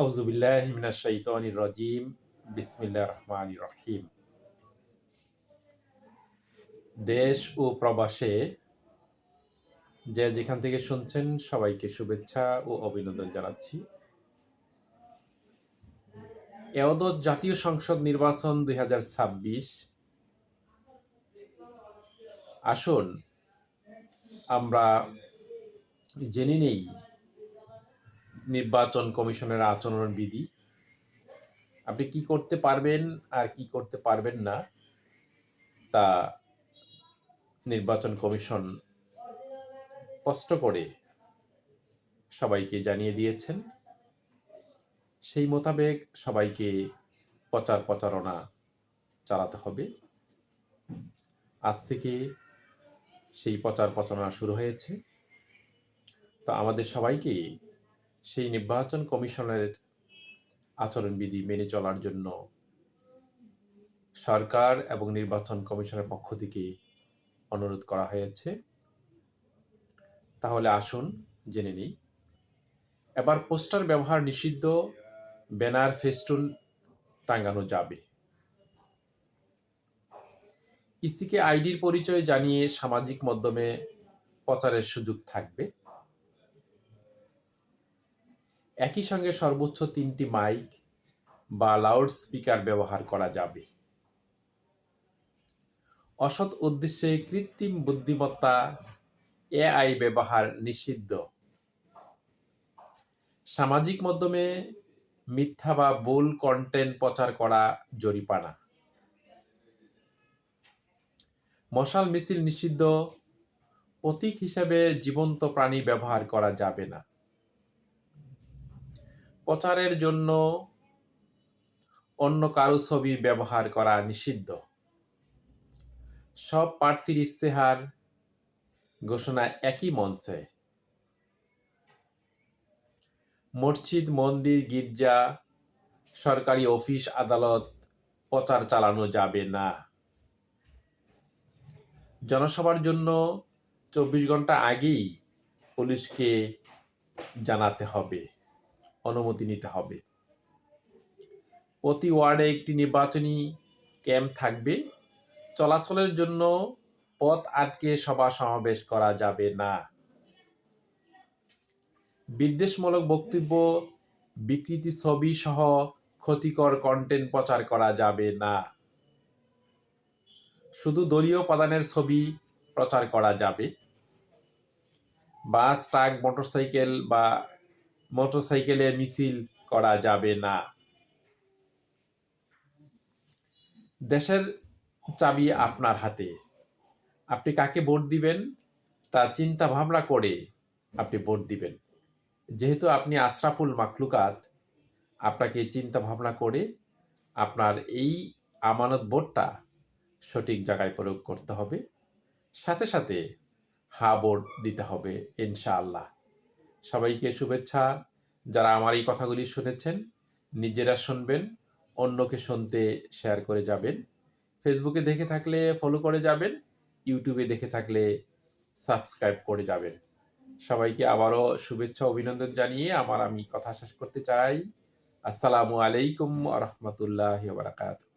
আউজুবিল্লাহ মিনাশ শাইতানির রাজিম। বিসমিল্লাহির রহমানির রহিম। দেশ ও প্রবাসে যে যেখান থেকে শুনছেন, সবাইকে শুভেচ্ছা ও অভিনন্দন জানাচ্ছি। এওদত জাতীয় সংসদ নির্বাচন দুই হাজার ছাব্বিশ। আসুন, আমরা জেনে নেই নির্বাচন কমিশনের আচরণ বিধি। আপনি কি করতে পারবেন আর কি করতে পারবেন না, তা নির্বাচন কমিশন স্পষ্ট করে সবাইকে জানিয়ে দিয়েছেন। সেই মোতাবেক সবাইকে প্রচার প্রচারণা চালাতে হবে। আজ থেকে সেই প্রচার প্রচারণা শুরু হয়েছে। তো আমাদের সবাইকে সেই নির্বাচন কমিশনের আচরণবিধি মেনে চলার জন্য সরকার এবং নির্বাচন কমিশনের পক্ষ থেকে অনুরোধ করা হয়েছে। তাহলে আসুন, জেনে নিই। এবার পোস্টার ব্যবহার নিষিদ্ধ, ব্যানার ফেস্টুন টাঙ্গানো যাবে। ইসিকে আইডির পরিচয় জানিয়ে সামাজিক মাধ্যমে প্রচারের সুযোগ থাকবে। একই সঙ্গে সর্বোচ্চ তিনটি মাইক বা লাউড স্পিকার ব্যবহার করা যাবে। অসৎ উদ্দেশ্যে কৃত্রিম বুদ্ধিমত্তা এআই ব্যবহার নিষিদ্ধ। সামাজিক মাধ্যমে মিথ্যা বা ভুল কন্টেন্ট প্রচার করা জরিপানা মশাল মিছিল নিষিদ্ধ, প্রতীক হিসাবে জীবন্ত প্রাণী ব্যবহার করা যাবে না। প্রচারের জন্য অন্য কারও ছবি ব্যবহার করা নিষিদ্ধ। সব প্রার্থীর ইস্তেহার ঘোষণা একই মঞ্চে। মসজিদ, মন্দির, গির্জা, সরকারি অফিস, আদালত প্রচার চালানো যাবে না। জনসভার জন্য চব্বিশ ঘণ্টা আগেই পুলিশকে জানাতে হবে। অনুমতি নিতে হবে। প্রতি ওয়ার্ডে একটি নির্বাচনী ক্যাম্প থাকবে। চলাচলের জন্য পথ আটকে সভা সমাবেশ করা যাবে না। বিদ্বেষমূলক বক্তব্য, বিকৃতি ছবি সহ ক্ষতিকর কন্টেন্ট প্রচার করা যাবে না। শুধু দলীয় উপাদানের ছবি প্রচার করা যাবে। বাস, ট্রাক, মোটরসাইকেল বা মোটরসাইকেলে মিছিল করা যাবে না। দেশের চাবি আপনার হাতে। আপনি কাকে ভোট দিবেন? তা চিন্তা ভাবনা করে আপনি ভোট দিবেন। যেহেতু আপনি আশরাফুল মাকলুকাত আপনাকে চিন্তা ভাবনা করে আপনার এই আমানত ভোটটা সঠিক জায়গায় প্রয়োগ করতে হবে। সাথে সাথে হা ভোট দিতে হবে ইনশাআল্লাহ। সবাইকে শুভেচ্ছা। যারা আমার এই কথাগুলি শুনেছেন, নিজেরা শুনবেন, অন্যকে শুনতে শেয়ার করে যাবেন। ফেসবুকে দেখে থাকলে ফলো করে যাবেন ইউটিউবে দেখে থাকলে সাবস্ক্রাইব করে যাবেন। সবাইকে আবারও শুভেচ্ছা, অভিনন্দন জানিয়ে আমার আমি কথা শেষ করতে চাই। আসসালামু আলাইকুম রহমতুল্লাহ বারাকাতুহ।